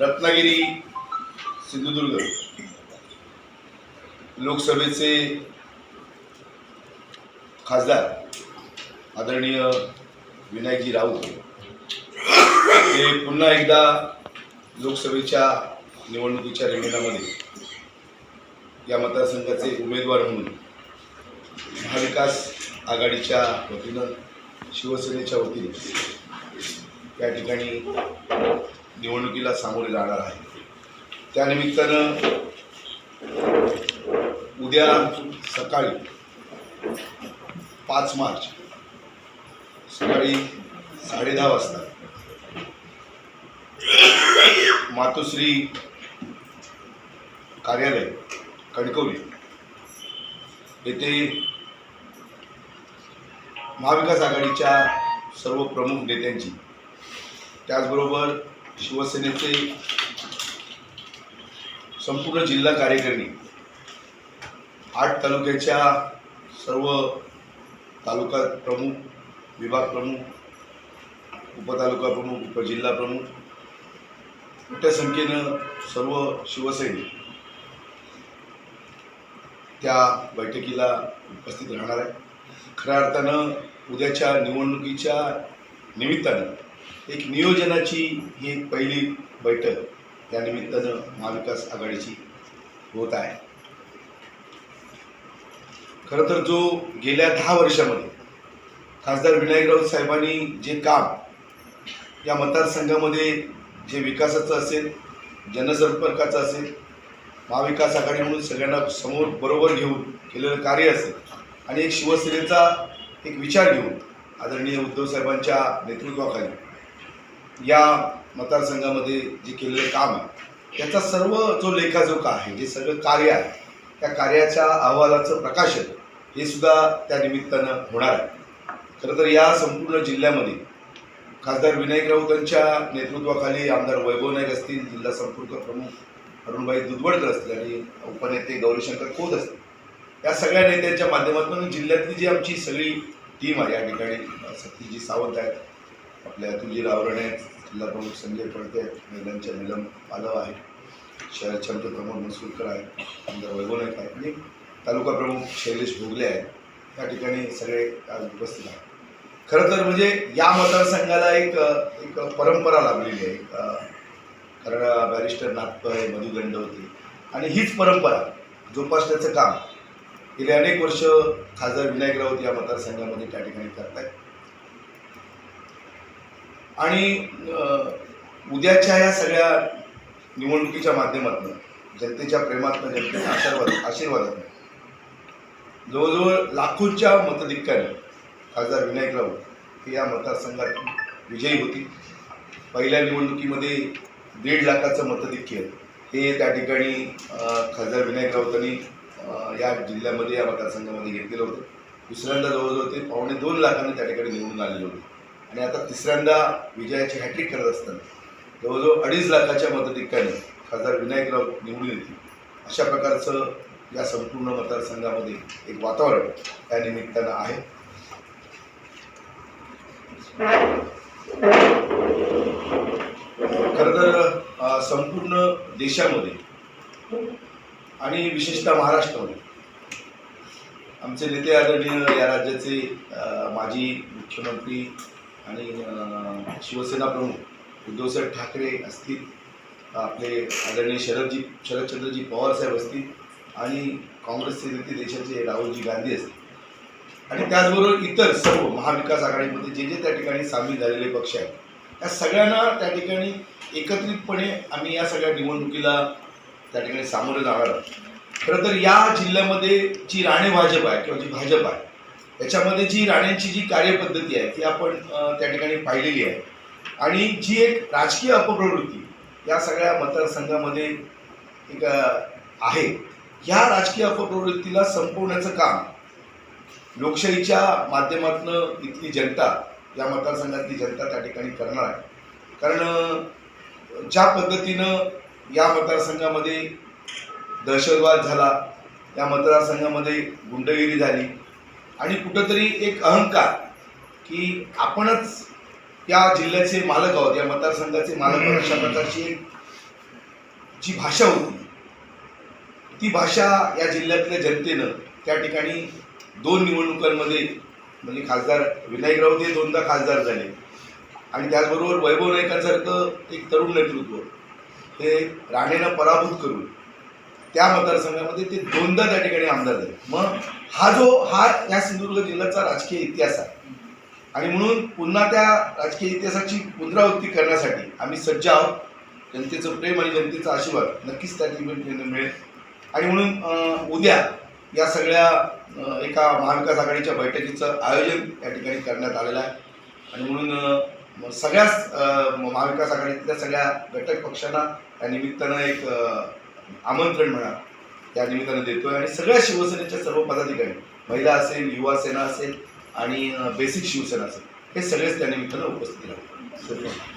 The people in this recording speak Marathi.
रत्नागिरी सिंधुदुर्ग लोकसभेचे खासदार आदरणीय विनायकजी राऊत हे पुन्हा एकदा लोकसभेच्या निवडणुकीच्या रिंगणामध्ये या मतदारसंघाचे उमेदवार म्हणून महाविकास आघाडीच्या वतीनं शिवसेनेच्या वतीने या ठिकाणी निवडणुकीला सामोरे जाणार आहे. त्यानिमित्तानं उद्या सकाळी पाच मार्च सकाळी साडेदहा वाजता मातोश्री कार्यालय कणकवली येथे महाविकास आघाडीच्या सर्व प्रमुख नेत्यांची त्याचबरोबर शिवसेनेचे संपूर्ण जिल्हा कार्यकारिणी आठ तालुक्याच्या सर्व तालुका प्रमुख विभाग प्रमुख उपतालुका प्रमुख उपजिल्हा प्रमुख मोठ्या संख्येनं सर्व शिवसैनिक त्या बैठकीला उपस्थित राहणार आहे खऱ्या अर्थानं उद्याच्या निवडणुकीच्या निमित्तानं एक नियोजनाची ही एक पहिली बैठक या निमित्तानं महाविकास आघाडीची होत आहे. खरं तर जो गेल्या दहा वर्षामध्ये खासदार विनायक राऊत साहेबांनी जे काम या मतदारसंघामध्ये जे विकासाचं असेल जनसंपर्काचं असेल महाविकास आघाडी म्हणून सगळ्यांना समोर बरोबर घेऊन केलेलं कार्य असेल आणि एक शिवसेनेचा एक विचार घेऊन आदरणीय उद्धव साहेबांच्या नेतृत्वाखाली या मतदारसंघामध्ये जे केलेलं काम आहे त्याचा सर्व जो लेखाजोखा आहे जे सगळं कार्य आहे त्या कार्याच्या अहवालाचं प्रकाशन हे सुद्धा त्या निमित्तानं होणार आहे. खरं तर या संपूर्ण जिल्ह्यामध्ये खासदार विनायक राऊतांच्या नेतृत्वाखाली आमदार वैभव नाईक असतील जिल्हा संपर्क प्रमुख अरुणभाई दुधवडकर असतील आणि उपनेते गौरीशंकर खोत असतील. या सगळ्या नेत्यांच्या माध्यमातून जिल्ह्यातली जी आमची सगळी टीम आहे या ठिकाणी सतीजी सावंत आहेत आपल्या तुझी रावरणे आहेत जिल्हा प्रमुख संजय पडते आहेत महिलांच्या निलम पालव आहे. शहराचे आमचे प्रमोद मसूरकर आहेत आमदार वैभव नाईक आहेत आणि तालुका प्रमुख शैलेश भोगले आहेत. या ठिकाणी सगळे आज उपस्थित आहेत. खरं तर म्हणजे या मतदारसंघाला एक एक परंपरा लाभलेली आहे. कारण बॅरिस्टर नाथपय मधुदंड होते. आणि हीच परंपरा जोपासण्याचं काम गेले अनेक वर्ष खासदार विनायक राऊत या मतदारसंघामध्ये त्या ठिकाणी करत आहेत आणि उद्याच्या या सगळ्या निवडणुकीच्या माध्यमातून जनतेच्या प्रेमातनं जनतेच्या आशीर्वाद आशीर्वादातून जवळजवळ लाखोंच्या मतधिक्याने खासदार विनायक राऊत हे या मतदारसंघात विजयी होती पहिल्या निवडणुकीमध्ये दीड लाखाचं मतधिक्य हे त्या ठिकाणी खासदार विनायक राऊतांनी या जिल्ह्यामध्ये या मतदारसंघामध्ये घेतलेलं होतं. दुसऱ्यांदा जवळजवळ ते पावणे दोन लाखांनी त्या ठिकाणी निवडून आलेले होते. आणि आता तिसऱ्यांदा विजयाची हॅट्रिक करत असताना जवळजवळ अडीच लाखाच्या मतधिक्याने खासदार विनायक राऊत निवडून येतील. अशा प्रकारचं या संपूर्ण मतदारसंघामध्ये एक वातावरण त्या निमित्तानं आहे. खरं तर संपूर्ण देशामध्ये आणि विशेषतः महाराष्ट्रामध्ये आमचे नेते आदरणीय या राज्याचे माजी मुख्यमंत्री आणि शिवसेना प्रमुख उद्धवसाहेब ठाकरे असतील आपले आदरणीय शरदजी शरदचंद्रजी पवार साहेब असतील आणि काँग्रेसचे नेते देशाचे राहुलजी गांधी असतील. आणि त्याचबरोबर इतर सर्व महाविकास आघाडीमध्ये जे जे त्या ठिकाणी सामील झालेले पक्ष आहेत या सगळ्यांना त्या ठिकाणी एकत्रितपणे आम्ही या सगळ्या निवडणुकीला त्या ठिकाणी सामोरे जाणार आहोत. खरं तर या जिल्ह्यामध्ये जी राणे भाजप आहे किंवा जी भाजप आहे याच्यामध्ये जी राणेंची जी कार्यपद्धती आहे ती आपण त्या ठिकाणी पाहिलेली आहे. आणि जी एक राजकीय अपप्रवृत्ती या सगळ्या मतदारसंघामध्ये एक आहे या राजकीय अपप्रवृत्तीला संपवण्याचं काम लोकशाहीच्या माध्यमातून इथली जनता या मतदारसंघातली जनता त्या ठिकाणी करणार आहे. कारण ज्या पद्धतीनं या मतदारसंघामध्ये दहशतवाद झाला या मतदारसंघामध्ये गुंडगिरी झाली आणि कुठंतरी एक अहंकार की आपणच या जिल्ह्याचे मालक आहोत या मतदारसंघाचे मालक आहोत अशा प्रकारची एक जी भाषा होती ती भाषा या जिल्ह्यातल्या जनतेनं त्या ठिकाणी दोन निवडणुकांमध्ये म्हणजे खासदार विनायक राऊत दोनदा खासदार झाले. आणि त्याचबरोबर वैभव नाईकांसारखं एक तरुण नेतृत्व हे राणेनं पराभूत करून त्या मतदारसंघामध्ये ते दोनदा त्या ठिकाणी आमदार झाले. मग हा जो हा या सिंधुदुर्ग जिल्ह्याचा राजकीय इतिहास आहे. आणि म्हणून पुन्हा त्या राजकीय इतिहासाची पुनरावृत्ती करण्यासाठी आम्ही सज्ज आहोत. जनतेचं प्रेम आणि जनतेचा आशीर्वाद नक्कीच त्या ठिकाणी मिळेल. आणि म्हणून उद्या या सगळ्या एका महाविकास आघाडीच्या बैठकीचं आयोजन या ठिकाणी करण्यात आलेलं आहे. आणि म्हणून सगळ्याच महाविकास आघाडीतल्या सगळ्या घटक पक्षांना या निमित्तानं एक आमंत्रण म्हणा त्या निमित्तानं देतोय. आणि सगळ्या शिवसेनेच्या सर्व पदाधिकारी महिला असेल युवा सेना असेल आणि बेसिक शिवसेना असेल हे सगळेच त्या निमित्तानं उपस्थित राहतात.